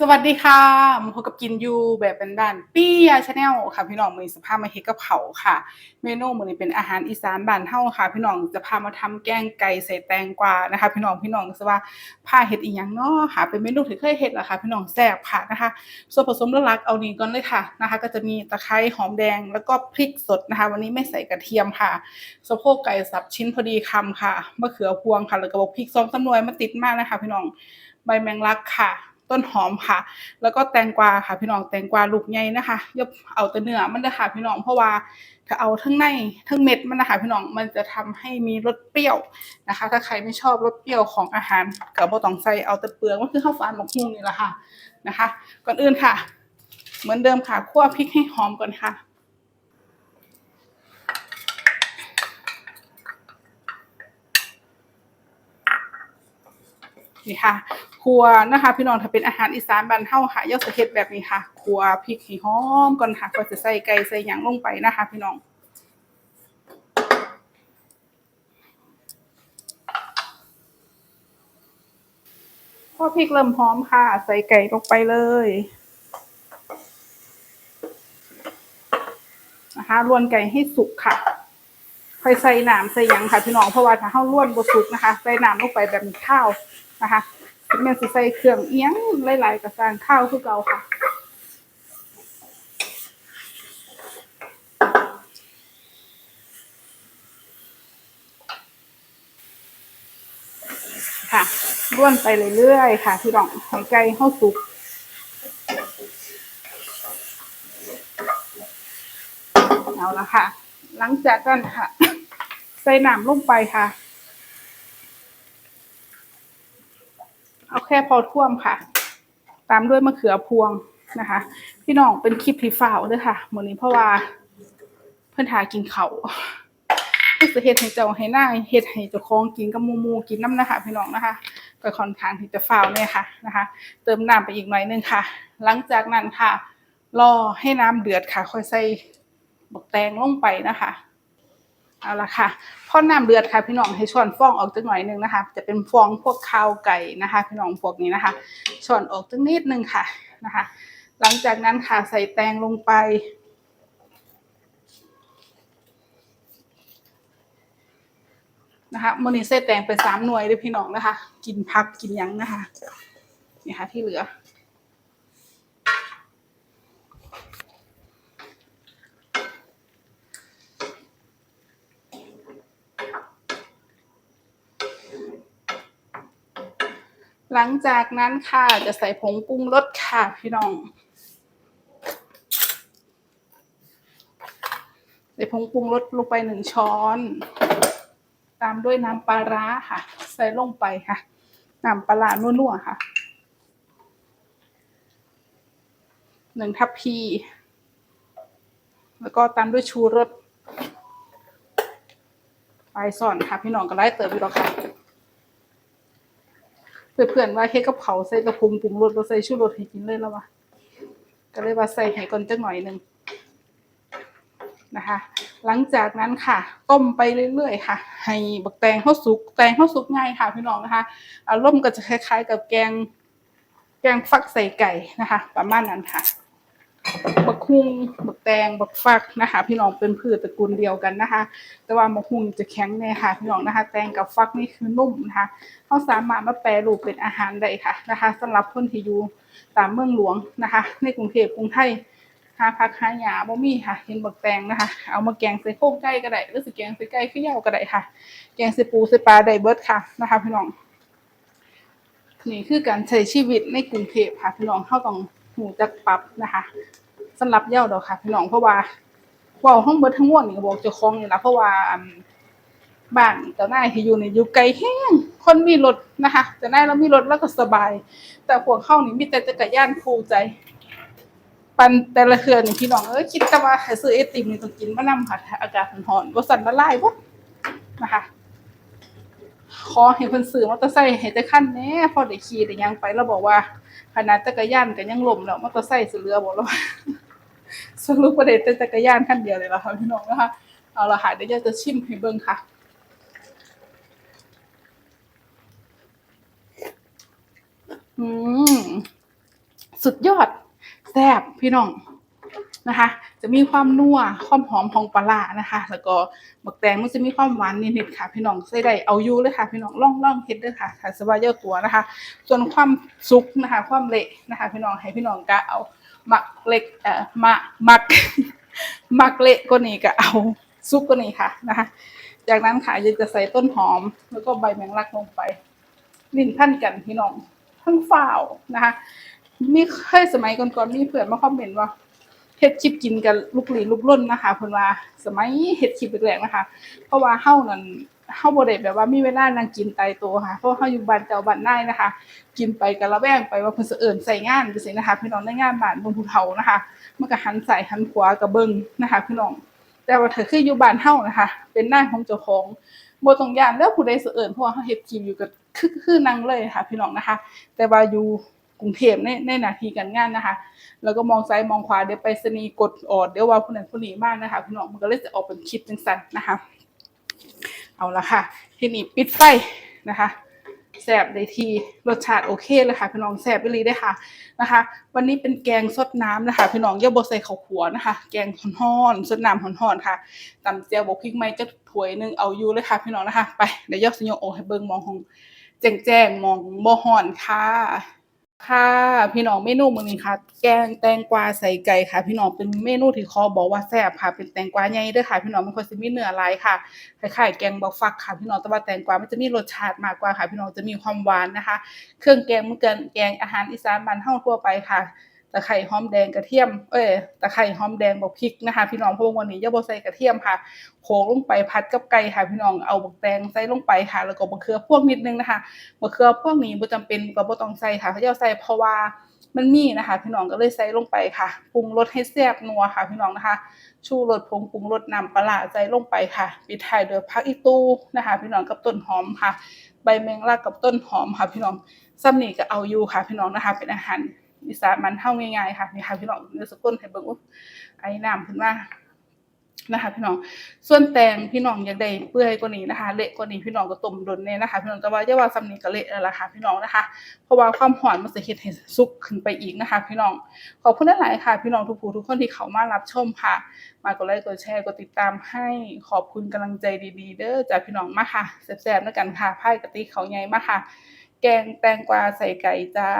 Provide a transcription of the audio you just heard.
สวัสดีค่ะมาพบกับกินยูแบบเป็นบ้านปี้ยาชาแนลค่ะ พี่น้องมือสภาพมาเฮกับเขาค่ะ เมนูมือนี้เป็นอาหารอีสานบ้านเฮาค่ะ พี่น้องจะพามาทำแกงไก่ใส่แตงกวานะคะ พี่น้องพี่น้องสว่าพาเฮ็ดอีหยังเนาะค่ะ เป็นเมนูที่เคยเฮ็ดแหละค่ะ พี่น้องแซ่บค่ะนะคะ ส่วนผสมหลักๆเอานี้ก่อนเลยค่ะนะคะ ก็จะมีตะไคร้หอมแดงแล้วก็พริกสดนะคะ วันนี้ไม่ใส่กระเทียมค่ะสะโพกไก่สับชิ้นพอดีคำค่ะมะเขือพวงค่ะแล้วก็บอกพริกซองสำนวยมาติดมากนะคะ พี่น้องใบแมงลักค่ะ ต้นหอมค่ะ แล้วก็แตงกวาค่ะ พี่น้องแตงกวาลูกใหญ่นะคะอย่าเอาแต่เนื้อมันนะคะพี่น้องเพราะว่าถ้าเอาทั้งในทั้งเม็ดมันนะคะพี่น้องมันจะทำให้มีรสเปรี้ยวนะคะ ถ้าใครไม่ชอบรสเปรี้ยวของอาหารกับ่ต้องใส่เอาแต่เปลือกก็คือข้าวฟานหมกมุ่งนี่แหละค่ะนะคะ ก่อนอื่นค่ะ เหมือนเดิมค่ะคั่วพริกให้หอมก่อนค่ะ นี่ค่ะครัวนะคะพี่น้องถ้าเป็นอาหารอีสานบ้านเฮาค่ะย่อสะเฮ็ดแบบนี้ค่ะครัวพริกให้หอมก่อนค่ะก็จะใส่ไก่ใส่หยังลงไปนะคะ พี่น้องพอพริกเริ่มหอมค่ะ ใส่ไก่ลงไปเลยนะคะรวนไก่ให้สุกค่ะค่อยใส่น้ำใส่ยังค่ะพี่น้องเพราะว่าถ้าเฮาล้วนบ่สุกนะคะ ใส่น้ำลงไปแบบมีข้าว นะคะแม่นสิใส่เครื่องเอียงหลายๆก็สร้างข้าวคือเก่าค่ะค่ะล้วนไปเรื่อยๆค่ะ พี่น้องให้ไก่เฮาสุกเอาละค่ะ หลังจากนั้นค่ะ ใส่น้ำลงไปค่ะ เอาแค่พอท่วมค่ะ ตามด้วยมะเขือพวงนะคะ พี่น้องเป็นคลิปที่ฝ่าวด้วยค่ะมื้อนี้เพราะว่า เพิ่นทากินเขาเพื่อสิเฮ็ดให้เจ้าให้นางเฮ็ดให้เจ้าของกินกับหมู่ๆกินน้ำนะคะ พี่น้องนะคะก็ค่อนข้างที่จะฝ่าวเนี่ยค่ะนะคะ เติมน้ำไปอีกหน่อยหนึงค่ะ หลังจากนั้นค่ะ รอให้น้ำเดือดค่ะ ค่อยใส่บักแตงลงไปนะคะ เอาละค่ะพอน้ำเดือดค่ะพี่น้องให้ช้อนฟองออกจักหน่อยนึงนะคะ จะเป็นฟองพวกข้าวไก่นะคะ พี่น้องพวกนี้นะคะช้อนออกจักนิดนึงค่ะนะคะ หลังจากนั้นค่ะใส่แตงลงไป นะคะมื้อนี้ใส่แตงไปสามหน่วยเด้อพี่น้องนะคะ กินพักกินยังนะคะนี่ค่ะที่เหลือ หลังจากนั้นค่ะจะใส่ผงปรุงรสค่ะพี่น้อง ใส่ผงปรุงรสลงไปหนึ่งช้อน ตามด้วยน้ำปลาร้าค่ะ ใส่ลงไปค่ะน้ำปลาร้านัวๆค่ะหนึ่งทัพพี แล้วก็ตามด้วยชูรสไปสอนค่ะ พี่น้องก็ไล่เติมอีกแล้วค่ะ เพื่อนๆว่าเฮ็ดกับเขาใส่กระพุงปรุงรสบ่ใส่ชูรสให้กินเลยแล้ววะก็เลยว่าใส่ให้ก่อนจักหน่อยหนึงนะคะ หลังจากนั้นค่ะ ต้มไปเรื่อยๆค่ะ ให้บักแตงเฮาสุก แตงเฮาสุกง่ายค่ะพี่น้องนะคะอารมณ์ก็จะคล้ายๆ กับแกง แกงฟักใส่ไก่นะคะ ประมาณนั้นค่ะ บักฮุงบักแตงบักฟักนะคะ พี่น้องเป็นพืชตระกูลเดียวกันนะคะ แต่ว่าบักฮุงจะแข็งแน่ค่ะพี่น้องนะคะ แตงกับฟักนี่คือนุ่มนะคะเขาสามารถมาแปรรูปเป็นอาหารได้ค่ะนะคะสำหรับคนที่อยู่ตามเมืองหลวงนะคะ ในกรุงเทพกรุงไทยหาผักหาหญ้าบ่มีค่ะ เห็นบักแตงนะคะ เอามาแกงใส่โครงไก่ก็ได้หรือสิแกงใส่ไก่ขี้เหย้าก็ได้ค่ะ แกงใส่ปูใส่ปลาได้เบิร์ดค่ะนะคะ พี่น้องนี่คือการใช้ชีวิตในกรุงเทพค่ะพี่น้องเข้าต้อง หูจักปรับนะคะสำหรับเย้าดอกค่ะพี่น้องเพราะว่าว้าทั้งเบิดทั้งมวนี่บอกเจ้าของนี่ล่ะเพราะว่าบ้านเจ้านายที่อยู่นี่อยู่ไกลแฮงคนมีรถนะคะเจ้านายเรามีรถแล้วก็สบาย แต่พวกเข้านี่มีแต่จักรยานคู่ใจ ปันแต่ละเทื่อนี่พี่น้องเอ้ยคิดแต่ว่าซื้อไอติมนี่ต้องกินมะนำค่ะ อากาศร้อนๆบ่สั่นละลายบ่นะคะ ขอให้เพิ่นซื้อมอเตอร์ไซค์ให้แต่คันแหน่พอได้ขี่ได้หยังไปแล้วบอกว่าขนาดจักรยานก็ยังล้มแล้วมอเตอร์ไซค์สิเหลือบ่แล้วสรุปว่าได้แต่จักรยานคันเดียวเลยล่ะค่ะพี่น้องนะคะเอาละค่ะเดี๋ยวจะชิมให้เบิ่งค่ะอืมสุดยอดแซ่บพี่น้อง นะคะ จะมีความนัวความหอมของปลานะคะ แล้วก็บักแตงมันจะมีความหวานนิดๆค่ะพี่น้องใส่ได้เอาอยู่เลยค่ะพี่น้องล่องล่องเฮ็ดเด้อค่ะถ้าสบายเย่าตัวนะคะ ส่วนความสุกนะคะ ความเละนะคะ พี่น้องให้พี่น้องกะเอาหมักเล็กเอ่อหมักหมักหมักเละก็นี่ก็เอาซุปก็นี่ค่ะนะคะ จากนั้นค่ะยังจะใส่ต้นหอม แล้วก็ใบแมงลักลงไปลิ้นพันกันพี่น้องทั้งฝ่าวนะคะมีเคยสมัยก่อนๆมีเพื่อนมาคอมเมนต์ว่า เฮ็ดคลิปกินกันลูกหลีลูกล่นนะคะเพิ่นว่าสมัยเฮ็ดคลิปแรกๆนะคะ เพราะว่าเฮานั่นเฮาบ่ได้แบบว่ามีเวลานั่งกินไตายตัวค่ะ เพราะว่าเฮาอยู่บ้านเจ้าบ้านนายนะคะ กินไปก็ระแวงไปว่าเพิ่นสิเอิ้นใส่งานจังซี่นะคะพี่น้องในงานบ้านเบิ่งผู้เฒ่านะคะมันก็หันซ้ายหันขวาก็เบิ่งนะคะพี่น้อง แต่ว่าถ้าคืออยู่บ้านเฮานะคะ เป็นหน้าของเจ้าของบ่ต้องย่านเด้อผู้ใดสิเอิ้นเพราะว่าเฮาเฮ็ดคลิปอยู่ก็คือคือนั่งเลยค่ะ พี่น้องนะคะ แต่ว่าอยู่ กรุงเทพในในหนาทีการงานนะคะ แล้วก็มองซ้ายมองขวาเดี๋ยวไปสนีกดออดเดี๋ยวว่าผู้นั้นผู้นี้มากนะคะพี่น้องมันก็เลยจะออกเป็นคลิปจังซั่นนะคะ เอาละค่ะ ทีนี้ปิดไฟนะคะแสบได้ทีรสชาติโอเคเลยค่ะพี่น้องแสบไปเลยได้ค่ะนะคะ วันนี้เป็นแกงสดน้ำนะคะพี่น้องอย่าบใส่ข้าวขัวนะคะ แกงห่อนๆสดน้ำห่อนๆค่ะตำเจียวบกพริกไม่จะถ้วยหนึงเอาอยู่เลยค่ะพี่น้องนะคะ ไปเดี๋ยวยกสยองโอให้เบิ่งมองของแจ้งแจ้งมองบ่ห่อนค่ะ ค่ะพี่น้องเมนูมื้อนี้ค่ะ แกงแตงกวาใส่ไก่ค่ะ พี่น้องเป็นเมนูที่คอบอกว่าแซ่บค่ะ เป็นแตงกวาใหญ่เด้อค่ะ พี่น้องมันควรสิมีเนื้อหลายค่ะคล้ายๆแกงบักฟักค่ะ พี่น้องแต่ว่าแตงกวามันจะมีรสชาติมากกว่าค่ะ พี่น้องจะมีความหวานนะคะ เครื่องแกงมันเกินแกงอาหารอีสานบ้านเฮาทั่วไปค่ะะไคร้หอมแดงกระเทียม เอ้ยตะไคร้หอมแดงบักพริกนะคะ พี่น้องเพราะว่าวันนี้ย่าบ่ใส่กระเทียมค่ะโขลกลงไปผัดกับไก่ค่ะพี่น้องเอาบักแตงใส่ลงไปค่ะ แล้วก็บักเขือพวงนิดนึงนะคะบักเขือพวงนี้บ่จำเป็นก็บ่ต้องใส่ค่ะเขาจะใส่เพราะว่ามันมีนะคะ พี่น้องก็เลยใส่ลงไปค่ะปรุงรสให้แซ่บนัวค่ะ พี่น้องนะคะ ชูรสผงปรุงรสน้ำปลาร้าใส่ลงไปค่ะปิดท้ายด้วยผักอีตูนะคะ พี่น้องกับต้นหอมค่ะ ใบแมงลักกับต้นหอมค่ะ พี่น้องซ้ำนี่ก็เอาอยู่ค่ะ พี่น้องนะคะ เป็นอาหาร อีสานมันเฮาง่ายๆค่ะนี่ค่ะพี่น้องเนื้อสกุลให้เบิ่งอุ๊ยไอ้น้ำขึ้นมานะคะพี่น้องส่วนแตงพี่น้องอยากได้เปื่อยกว่านี้นะคะ เละกว่านี้พี่น้องก็ต้มดนเนี่ยนะคะพี่น้องแต่ว่าอย่าว่าซ้ำนี้ก็เละแล้วล่ะค่ะพี่น้องนะคะ เพราะว่าความหอมมันจะเฮ็ดให้สุกขึ้นไปอีกนะคะ พี่น้องขอบคุณหลายๆค่ะ พี่น้องทุกผู้ทุกคนที่เข้ามารับชมค่ะ มากดไลค์กดแชร์กดติดตามให้ขอบคุณกำลังใจดีๆ เด้อจากพี่น้องมาค่ะแซ่บๆด้วยกันค่ะไพ่กะติเขาใหญ่มาค่ะ แกงแตงกวาใส่ไก่จ้า